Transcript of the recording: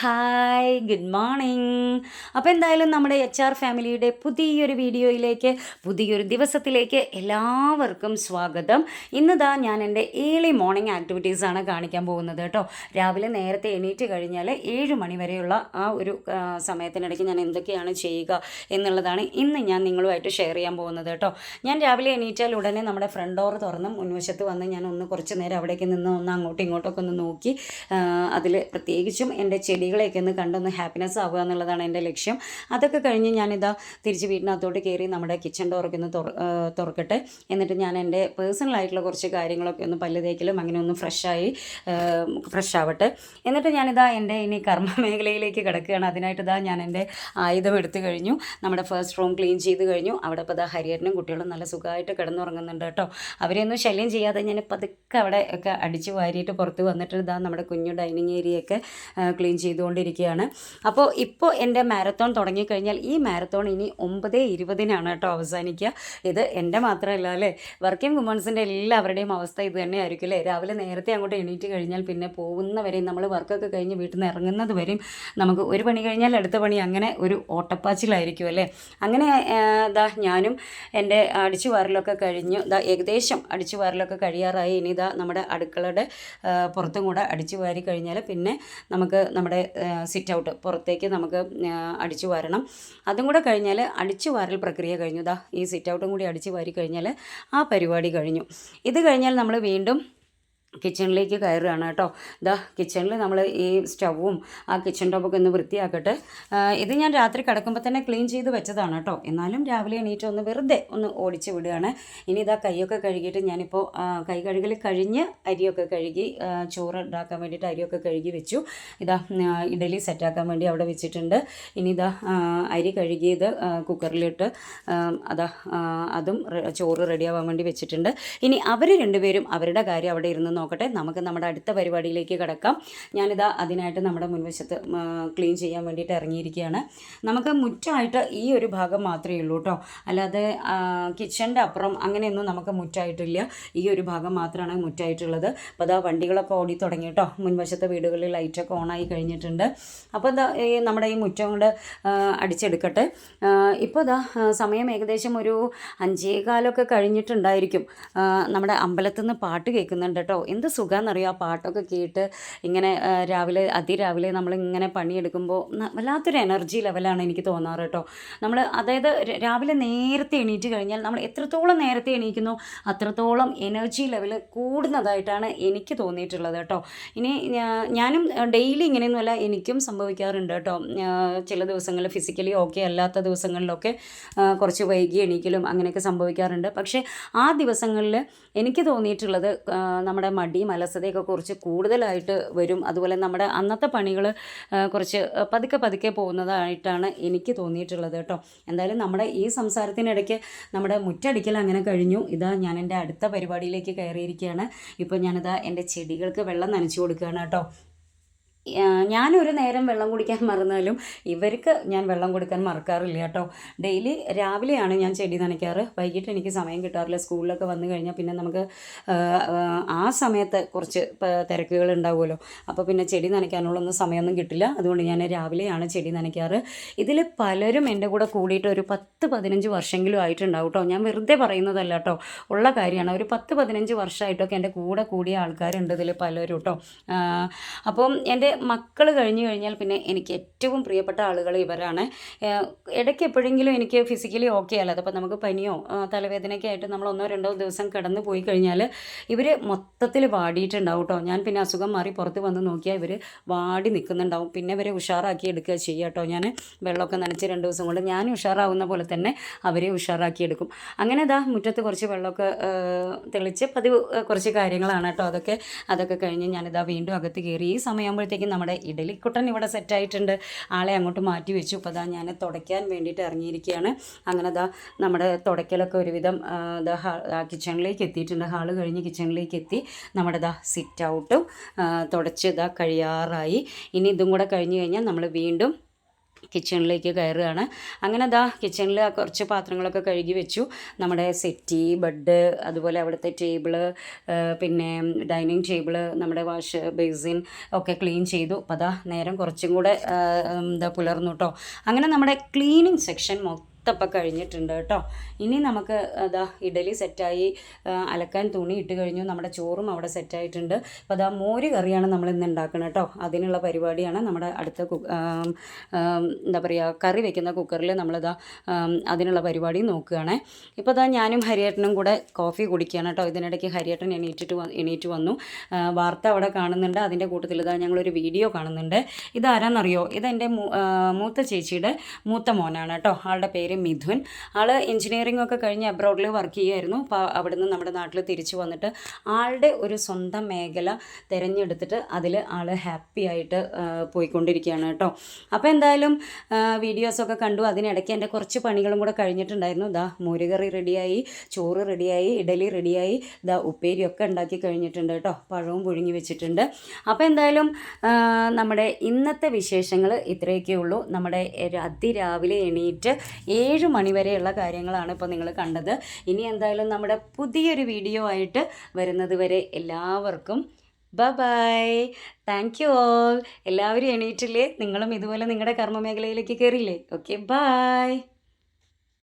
Hi good morning. അപ്പോൾ എന്തായാലും നമ്മുടെ എച്ച് ആർ ഫാമിലിയുടെ പുതിയൊരു വീഡിയോയിലേക്ക് പുതിയൊരു ദിവസത്തിലേക്ക് എല്ലാവർക്കും സ്വാഗതം. ഇന്നിതാ ഞാൻ എന്റെ ഏളി മോർണിംഗ് ആക്ടിവിറ്റീസാണ് കാണിക്കാൻ പോകുന്നത് കേട്ടോ. രാവിലെ നേരത്തെ എണീറ്റ് കഴിഞ്ഞാൽ ഏഴ് മണി വരെയുള്ള ആ ഒരു സമയത്തിനിടയ്ക്ക് ഞാൻ എന്തൊക്കെയാണ് ചെയ്യുക എന്നുള്ളതാണ് ഇന്ന് ഞാൻ നിങ്ങളുമായിട്ട് ഷെയർ ചെയ്യാൻ പോകുന്നത് കേട്ടോ. ഞാൻ രാവിലെ എണീറ്റാൽ ഉടനെ നമ്മുടെ ഫ്രണ്ട് ഡോർ തുറന്ന് മുൻവശത്ത് വന്ന് ഞാൻ ഒന്ന് കുറച്ച് നേരം അവിടേക്ക് നിന്ന് ഒന്ന് അങ്ങോട്ടും ഇങ്ങോട്ടൊക്കെ ഒന്ന് നോക്കി അതിൽ പ്രത്യേകിച്ചും എന്റെ ചെടികളെയൊക്കെ ഒന്ന് കണ്ടൊന്ന് ഹാപ്പിനെസ് ആവുക എന്നുള്ളതാണ് എന്റെ ലക്ഷ്യം. അതൊക്കെ കഴിഞ്ഞ് ഞാനിതാ തിരിച്ച് വീടിനകത്തോട്ട് കയറി നമ്മുടെ കിച്ചൺ ഡോറൊക്കെ ഒന്ന് തുറക്കട്ടെ. എന്നിട്ട് ഞാൻ എന്റെ പേഴ്സണലായിട്ടുള്ള കുറച്ച് കാര്യങ്ങളൊക്കെ ഒന്ന് പല്ല് തേക്കലും അങ്ങനെ ഒന്ന് ഫ്രഷായി ഫ്രഷ് ആവട്ടെ. എന്നിട്ട് ഞാനിതാ എന്റെ ഇനി കർമ്മ മേഖലയിലേക്ക് കിടക്കുകയാണ്. അതിനായിട്ട് ഇതാ ഞാൻ എന്റെ ആയുധം എടുത്തു കഴിഞ്ഞു. നമ്മുടെ ഫസ്റ്റ് റൂം ക്ലീൻ ചെയ്ത് കഴിഞ്ഞു. അവിടെ ഇപ്പോൾ ഇതാ ഹരിയേട്ടനും കുട്ടികളും നല്ല സുഖമായിട്ട് കിടന്നുറങ്ങുന്നുണ്ട് കേട്ടോ. അവരെയൊന്നും ശല്യം ചെയ്യാതെ ഞാൻ പതുക്കെ അവിടെ ഒക്കെ അടിച്ച് വാരിയിട്ട് പുറത്ത് വന്നിട്ട് ഇതാ നമ്മുടെ കുഞ്ഞു ഡൈനിങ് ഏരിയയൊക്കെ ക്ലീൻ ചെയ്തുകൊണ്ടിരിക്കുകയാണ്. അപ്പോൾ ഇപ്പോൾ എന്റെ മാരത്തോൺ തുടങ്ങിക്കഴിഞ്ഞാൽ ഈ മാരത്തോൺ ഇനി ഒമ്പത് ഇരുപതിനാണ് കേട്ടോ അവസാനിക്കുക. ഇത് എന്റെ മാത്രമല്ല അല്ലേ? വർക്കിംഗ് വുമൺസിന്റെ എല്ലാവരുടെയും അവസ്ഥ ഇത് തന്നെയായിരിക്കും അല്ലേ? രാവിലെ നേരത്തെ അങ്ങോട്ട് എണീറ്റ് കഴിഞ്ഞാൽ പിന്നെ പോകുന്നവരെയും നമ്മൾ വർക്കൊക്കെ കഴിഞ്ഞ് വീട്ടിൽ നിന്ന് ഇറങ്ങുന്നത് വരെയും നമുക്ക് ഒരു പണി കഴിഞ്ഞാൽ അടുത്ത പണി അങ്ങനെ ഒരു ഓട്ടപ്പാച്ചിലായിരിക്കും അല്ലേ? അങ്ങനെ ഇതാ ഞാനും എന്റെ അടിച്ചു വാരലൊക്കെ കഴിഞ്ഞു. ഇതാ ഏകദേശം അടിച്ചു വാരലൊക്കെ കഴിയാറായി. ഇനി ഇതാ നമ്മുടെ അടുക്കളയുടെ പുറത്തും കൂടെ അടിച്ചു വാരി കഴിഞ്ഞാൽ പിന്നെ നമുക്ക് നമ്മുടെ സിറ്റ് ഔട്ട് പുറത്തേക്ക് നമുക്ക് അടിച്ചു വാരണം. അതും കൂടെ കഴിഞ്ഞാൽ അടിച്ചു വാരൽ പ്രക്രിയ കഴിഞ്ഞു. ദാ ഈ സിറ്റ് ഔട്ടും കൂടി അടിച്ചു വാരി കഴിഞ്ഞാൽ ആ പരിപാടി കഴിഞ്ഞു. ഇത് കഴിഞ്ഞാൽ നമ്മൾ വീണ്ടും കിച്ചണിലേക്ക് കയറുകയാണ് കേട്ടോ. ഇതാ കിച്ചണിൽ നമ്മൾ ഈ സ്റ്റൗവും ആ കിച്ചൺ ടോപ്പൊക്കെ ഒന്ന് വൃത്തിയാക്കട്ടെ. ഇത് ഞാൻ രാത്രി കിടക്കുമ്പോൾ തന്നെ ക്ലീൻ ചെയ്ത് വെച്ചതാണ് കേട്ടോ. എന്നാലും രാവിലെ എണീറ്റ് ഒന്ന് വെറുതെ ഒന്ന് ഓടിച്ച് വിടുകയാണ്. ഇനി ഇതാ കൈയൊക്കെ കഴുകിയിട്ട് ഞാനിപ്പോൾ കൈ കഴുകൽ കഴിഞ്ഞ് അരിയൊക്കെ കഴുകി ചോറ് ഉണ്ടാക്കാൻ വേണ്ടിയിട്ട് അരിയൊക്കെ കഴുകി വെച്ചു. ഇതാ ഇഡലി സെറ്റാക്കാൻ വേണ്ടി അവിടെ വെച്ചിട്ടുണ്ട്. ഇനി ഇതാ അരി കഴുകിയത് കുക്കറിലിട്ട് അതാ അതും ചോറ് റെഡിയാവാൻ വേണ്ടി വെച്ചിട്ടുണ്ട്. ഇനി അവർ രണ്ടുപേരും അവരുടെ കാര്യം അവിടെ ഇരുന്ന് നോക്കട്ടെ. നമുക്ക് നമ്മുടെ അടുത്ത പരിപാടിയിലേക്ക് കിടക്കാം. ഞാനിതാ അതിനായിട്ട് നമ്മുടെ മുൻവശത്ത് ക്ലീൻ ചെയ്യാൻ വേണ്ടിയിട്ട് ഇറങ്ങിയിരിക്കുകയാണ്. നമുക്ക് മുറ്റമായിട്ട് ഈ ഒരു ഭാഗം മാത്രമേ ഉള്ളൂ കേട്ടോ അല്ലാതെ കിച്ചന്റെ അപ്പുറം അങ്ങനെയൊന്നും നമുക്ക് മുറ്റായിട്ടില്ല. ഈ ഒരു ഭാഗം മാത്രമാണ് മുറ്റായിട്ടുള്ളത്. അപ്പോൾ അതാ വണ്ടികളൊക്കെ ഓടി തുടങ്ങി കേട്ടോ മുൻവശത്തെ വീടുകളിൽ ലൈറ്റൊക്കെ ഓണായി കഴിഞ്ഞിട്ടുണ്ട്. അപ്പോൾ ഇതാ ഈ നമ്മുടെ ഈ മുറ്റം കൊണ്ട് അടിച്ചെടുക്കട്ടെ. ഇപ്പോൾ ഇതാ സമയം ഏകദേശം ഒരു അഞ്ചേകാലൊക്കെ കഴിഞ്ഞിട്ടുണ്ടായിരിക്കും. നമ്മുടെ അമ്പലത്തിൽ നിന്ന് പാട്ട് കേൾക്കുന്നുണ്ട് കേട്ടോ എന്ത് സുഖമെന്നറിയോ ആ പാട്ടൊക്കെ കേട്ട് ഇങ്ങനെ രാവിലെ അതിരാവിലെ നമ്മൾ ഇങ്ങനെ പണിയെടുക്കുമ്പോൾ വല്ലാത്തൊരു എനർജി ലെവലാണ് എനിക്ക് തോന്നാറ് കേട്ടോ. നമ്മൾ അതായത് രാവിലെ നേരത്തെ എണീറ്റ് കഴിഞ്ഞാൽ നമ്മൾ എത്രത്തോളം നേരത്തെ എണീക്കുന്നു അത്രത്തോളം എനർജി ലെവൽ കൂടുന്നതായിട്ടാണ് എനിക്ക് തോന്നിയിട്ടുള്ളത് കേട്ടോ. ഇനി ഞാനും ഡെയിലി ഇങ്ങനെയൊന്നുമല്ല എനിക്കും സംഭവിക്കാറുണ്ട് കേട്ടോ. ചില ദിവസങ്ങളിൽ ഫിസിക്കലി ഓക്കെ അല്ലാത്ത ദിവസങ്ങളിലൊക്കെ കുറച്ച് വൈകി എണീക്കലും അങ്ങനെയൊക്കെ സംഭവിക്കാറുണ്ട്. പക്ഷേ ആ ദിവസങ്ങളിൽ എനിക്ക് തോന്നിയിട്ടുള്ളത് നമ്മുടെ മടിയും അലസതയൊക്കെ കുറച്ച് കൂടുതലായിട്ട് വരും. അതുപോലെ നമ്മുടെ അന്നത്തെ പണികൾ കുറച്ച് പതുക്കെ പതുക്കെ പോകുന്നതായിട്ടാണ് എനിക്ക് തോന്നിയിട്ടുള്ളത് കേട്ടോ. എന്തായാലും നമ്മുടെ ഈ സംസാരത്തിനിടയ്ക്ക് നമ്മുടെ മുറ്റടിക്കൽ അങ്ങനെ കഴിഞ്ഞു. ഇതാ ഞാൻ എന്റെ അടുത്ത പരിപാടിയിലേക്ക് കയറിയിരിക്കുകയാണ്. ഇപ്പോൾ ഞാനിതാ എന്റെ ചെടികൾക്ക് വെള്ളം നനച്ചു കൊടുക്കുകയാണ് കേട്ടോ. ഞാനൊരു നേരം വെള്ളം കുടിക്കാൻ മറന്നാലും ഇവർക്ക് ഞാൻ വെള്ളം കൊടുക്കാൻ മറക്കാറില്ല കേട്ടോ. ഡെയിലി രാവിലെയാണ് ഞാൻ ചെടി നനയ്ക്കാറ്. വൈകിട്ട് എനിക്ക് സമയം കിട്ടാറില്ല. സ്കൂളിലൊക്കെ വന്നു കഴിഞ്ഞാൽ പിന്നെ നമുക്ക് ആ, സമയത്ത് കുറച്ച് തിരക്കുകൾ ഉണ്ടാവുമല്ലോ. അപ്പോൾ പിന്നെ ചെടി നനയ്ക്കാനുള്ള നനയ്ക്കാനുള്ളൊന്നും സമയമൊന്നും കിട്ടില്ല. അതുകൊണ്ട് ഞാൻ രാവിലെയാണ് ചെടി നനയ്ക്കാറ്. ഇതിൽ പലരും എന്റെ കൂടെ കൂടിയിട്ട് ഒരു പത്ത് പതിനഞ്ച് വർഷമെങ്കിലും ആയിട്ടുണ്ടാവും കേട്ടോ. ഞാൻ വെറുതെ പറയുന്നതല്ല കേട്ടോ. ഉള്ള കാര്യമാണ്. ഒരു പത്ത് പതിനഞ്ച് വർഷമായിട്ടൊക്കെ എന്റെ കൂടെ കൂടിയ ആൾക്കാരുണ്ട് ഇതിൽ പലരും കേട്ടോ. അപ്പം എന്റെ മക്കൾ കഴിഞ്ഞു കഴിഞ്ഞാൽ പിന്നെ എനിക്ക് ഏറ്റവും പ്രിയപ്പെട്ട ആളുകൾ ഇവരാണ്. ഇടയ്ക്ക് എപ്പോഴെങ്കിലും എനിക്ക് ഫിസിക്കലി ഓക്കെ അല്ല അതപ്പോൾ നമുക്ക് പനിയോ തലവേദനയൊക്കെ ആയിട്ട് നമ്മൾ ഒന്നോ രണ്ടോ ദിവസം കിടന്നു പോയി കഴിഞ്ഞാൽ ഇവർ മൊത്തത്തിൽ വാടിയിട്ടുണ്ടാവും കേട്ടോ ഞാൻ പിന്നെ അസുഖം മാറി പുറത്ത് വന്ന് നോക്കിയാൽ ഇവർ വാടി നിൽക്കുന്നുണ്ടാവും. പിന്നെ ഇവരെ ഉഷാറാക്കി എടുക്കുക ചെയ്യുക കേട്ടോ ഞാൻ വെള്ളമൊക്കെ നനച്ച് രണ്ട് ദിവസം കൊണ്ട് ഞാൻ ഉഷാറാവുന്ന പോലെ തന്നെ അവരെ ഉഷാറാക്കി എടുക്കും. അങ്ങനെ ഇതാ മുറ്റത്ത് കുറച്ച് വെള്ളമൊക്കെ തെളിച്ച് പതിവ് കുറച്ച് കാര്യങ്ങളാണ് കേട്ടോ അതൊക്കെ അതൊക്കെ കഴിഞ്ഞ് ഞാനിതാ വീണ്ടും അകത്ത് കയറി. ഈ സമയമാകുമ്പോഴത്തേക്കും നമ്മുടെ ഇഡലിക്കുട്ടൻ ഇവിടെ സെറ്റായിട്ടുണ്ട് ആളെ അങ്ങോട്ട് മാറ്റി വെച്ചു. ഇപ്പോൾ അതാ ഞാൻ തുടയ്ക്കാൻ വേണ്ടിയിട്ട് ഇറങ്ങിയിരിക്കുകയാണ്. അങ്ങനെ അതാ നമ്മുടെ തുടയ്ക്കലൊക്കെ ഒരുവിധം ഇതാ കിച്ചണിലേക്ക് എത്തിയിട്ടുണ്ട്. ഹാൾ കഴിഞ്ഞ് കിച്ചണിലേക്ക് എത്തി. നമ്മുടെ ഇതാ സിറ്റ് ഔട്ടും തുടച്ച് ഇതാ കഴിയാറായി. ഇനി ഇതും കൂടെ കഴിഞ്ഞ് കഴിഞ്ഞാൽ നമ്മൾ വീണ്ടും കിച്ചണിലേക്ക് കയറുകയാണ്. അങ്ങനെ ദാ കിച്ചണിൽ കുറച്ച് പാത്രങ്ങളൊക്കെ കഴുകി വെച്ചു. നമ്മുടെ സെറ്റി ബെഡ് അതുപോലെ അവിടുത്തെ ടേബിൾ പിന്നെ ഡൈനിങ് ടേബിൾ നമ്മുടെ വാഷ് ബേസിൻ ഒക്കെ ക്ലീൻ ചെയ്തു. അപ്പോൾ അതാ നേരം കുറച്ചും കൂടെ എന്താ പുലർന്നു കേട്ടോ അങ്ങനെ നമ്മുടെ ക്ലീനിങ് സെക്ഷൻ മൊത്തം ഇപ്പം കഴിഞ്ഞിട്ടുണ്ട് കേട്ടോ. ഇനി നമുക്ക് അതാ ഇഡലി സെറ്റായി അലക്കാൻ തുണി ഇട്ട് കഴിഞ്ഞു. നമ്മുടെ ചോറും അവിടെ സെറ്റായിട്ടുണ്ട്. അപ്പോൾ അതാ മോര് കറിയാണ് നമ്മൾ ഇന്ന് ഉണ്ടാക്കുന്നത് കേട്ടോ. അതിനുള്ള പരിപാടിയാണ് നമ്മുടെ അടുത്ത എന്താ പറയുക കറി വെക്കുന്ന കുക്കറിൽ നമ്മളിതാ അതിനുള്ള പരിപാടി നോക്കുകയാണേ. ഇപ്പോൾ അതാ ഞാനും ഹരിയേട്ടനും കൂടെ കോഫി കുടിക്കുകയാണ് കേട്ടോ. ഇതിനിടയ്ക്ക് ഹരിയേട്ടൻ എണീറ്റിട്ട് എണീറ്റ് വന്നു. വാർത്ത അവിടെ കാണുന്നുണ്ട്. അതിന്റെ കൂട്ടത്തിൽ ഇതാ ഞങ്ങളൊരു വീഡിയോ കാണുന്നുണ്ട്. ഇതാരാന്നറിയോ? ഇതെന്റെ മൂത്ത ചേച്ചിയുടെ മൂത്ത മോനാണ് കേട്ടോ. ആളുടെ പേര് മിഥുൻ. ആൾ എഞ്ചിനീയറിംഗ് ഒക്കെ കഴിഞ്ഞ് അബ്രോഡിൽ വർക്ക് ചെയ്യുമായിരുന്നു അപ്പോൾ അവിടുന്ന് നമ്മുടെ നാട്ടിൽ തിരിച്ചു വന്നിട്ട് ആളുടെ ഒരു സ്വന്തം മേഖല തിരഞ്ഞെടുത്തിട്ട് അതിൽ ആൾ ഹാപ്പി ആയിട്ട് പോയിക്കൊണ്ടിരിക്കുകയാണ് കേട്ടോ. അപ്പോൾ എന്തായാലും വീഡിയോസൊക്കെ കണ്ടു. അതിനിടയ്ക്ക് എന്റെ കുറച്ച് പണികളും കൂടെ കഴിഞ്ഞിട്ടുണ്ടായിരുന്നു. ദാ മോരുകറി റെഡിയായി ചോറ് റെഡിയായി ഇഡലി റെഡിയായി. ദാ ഉപ്പേരിയൊക്കെ ഉണ്ടാക്കി കഴിഞ്ഞിട്ടുണ്ട് കേട്ടോ. പഴവും പുഴുങ്ങി വെച്ചിട്ടുണ്ട്. അപ്പോൾ എന്തായാലും നമ്മുടെ ഇന്നത്തെ വിശേഷങ്ങൾ ഇത്രയൊക്കെ ഉള്ളൂ നമ്മുടെ അതിരാവിലെ എണീറ്റ് ഏഴ് മണി വരെയുള്ള കാര്യങ്ങളാണ് ഇപ്പോൾ നിങ്ങൾ കണ്ടത്. ഇനി എന്തായാലും നമ്മുടെ പുതിയൊരു വീഡിയോ ആയിട്ട് വരുന്നത് വരെ എല്ലാവർക്കും ബ ബൈ താങ്ക് യു ഓൾ എല്ലാവരും എണീറ്റില്ലേ? നിങ്ങളും ഇതുപോലെ നിങ്ങളുടെ കർമ്മ മേഖലയിലേക്ക് കയറിയില്ലേ? Okay bye